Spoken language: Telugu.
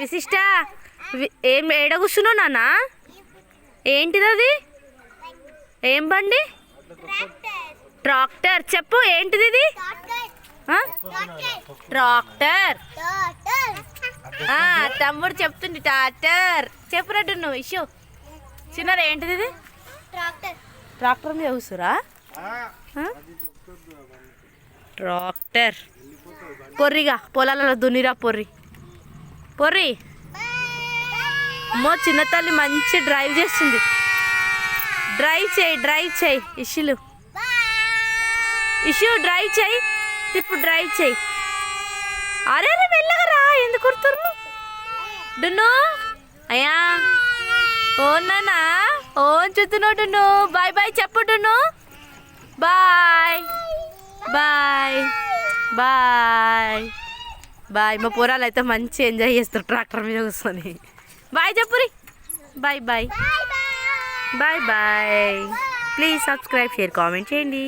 విశిష్ట ఏం ఏడ కూర్చున్నావు నాన్న? ఏంటిది అది? ఏం బండి? ట్రాక్టర్. చెప్పు ఏంటిది ఇది? ట్రాక్టర్. తమ్ముడు చెప్తుంది ట్రాక్టర్. చెప్పురట్టు నువ్వు ఇష్యూ. చిన్నారు ఏంటిది ఇది? ట్రాక్టర్ మీద కూర్చురా? ట్రాక్టర్. పొర్రిగా పొలాలలో దున్నిరా పొర్రి. పొర్రి. అమ్మో చిన్న తల్లి మంచి డ్రైవ్ చేస్తుంది. డ్రైవ్ చేయి డ్రైవ్ చేయి. ఇషులు. ఇష్యూ డ్రైవ్ చేయి. తిప్పు డ్రైవ్ చేయి. అరే రే. వెళ్ళగరా ఎందుకు కుర్తురు డున్ను. అయ్యా. ఓ నానా ఓ చూస్తున్నావు డున్ను. బాయ్ బాయ్ చెప్పు డున్ను. బాయ్. బాయ్. బాయ్. బాయ్ మా పొరాలు అయితే మంచి ఎంజాయ్ చేస్తారు ట్రాక్టర్ మీద కూర్చొని. Bye చెప్పురి. Bye bye. Bye bye. Please subscribe share comment చేయండి.